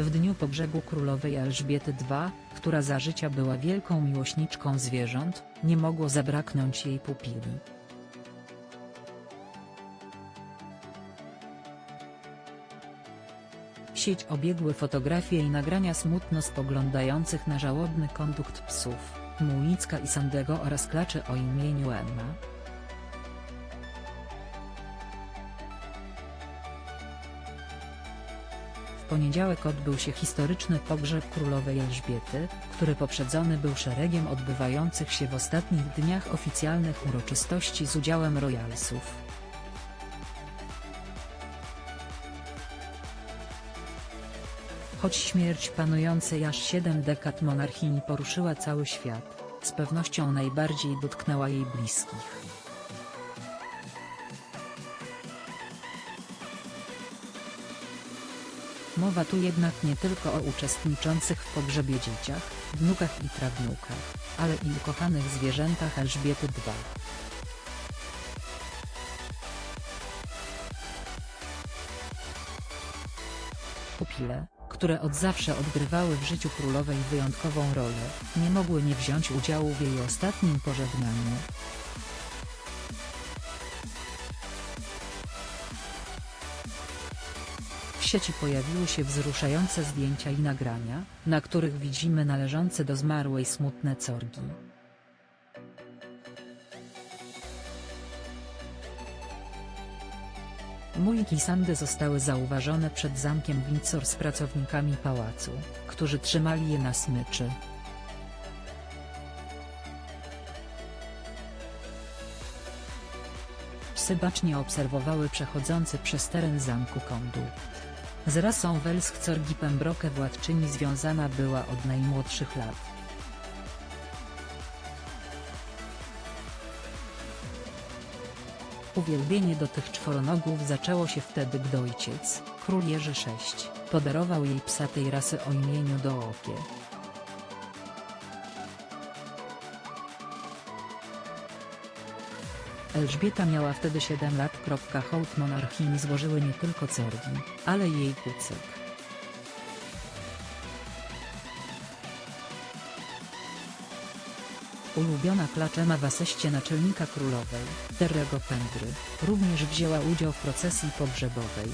W dniu pogrzebu królowej Elżbiety II, która za życia była wielką miłośniczką zwierząt, nie mogło zabraknąć jej pupili. Sieć obiegły fotografie i nagrania smutno spoglądających na żałobny kondukt psów, Mulicka i Sandego oraz klaczy o imieniu Emma. Poniedziałek odbył się historyczny pogrzeb królowej Elżbiety, który poprzedzony był szeregiem odbywających się w ostatnich dniach oficjalnych uroczystości z udziałem royalsów. Choć śmierć panującej aż siedem dekad monarchini poruszyła cały świat, z pewnością najbardziej dotknęła jej bliskich. Mowa tu jednak nie tylko o uczestniczących w pogrzebie dzieciach, wnukach i prawnukach, ale i ukochanych zwierzętach Elżbiety II. Pupile, które od zawsze odgrywały w życiu królowej wyjątkową rolę, nie mogły nie wziąć udziału w jej ostatnim pożegnaniu. W sieci pojawiły się wzruszające zdjęcia i nagrania, na których widzimy należące do zmarłej smutne corgi. Mujki i Sandy zostały zauważone przed zamkiem Windsor z pracownikami pałacu, którzy trzymali je na smyczy. Psy bacznie obserwowały przechodzący przez teren zamku kondukt. Z rasą Welsk-Corgi Pembroke władczyni związana była od najmłodszych lat. Uwielbienie do tych czworonogów zaczęło się wtedy gdy ojciec, król Jerzy VI, podarował jej psa tej rasy o imieniu Dookie. Elżbieta miała wtedy 7 lat. Hołd monarchini złożyły nie tylko corgi, ale jej kucyk. Ulubiona klaczema w asyście naczelnika królowej, Terrego Pendry, również wzięła udział w procesji pogrzebowej.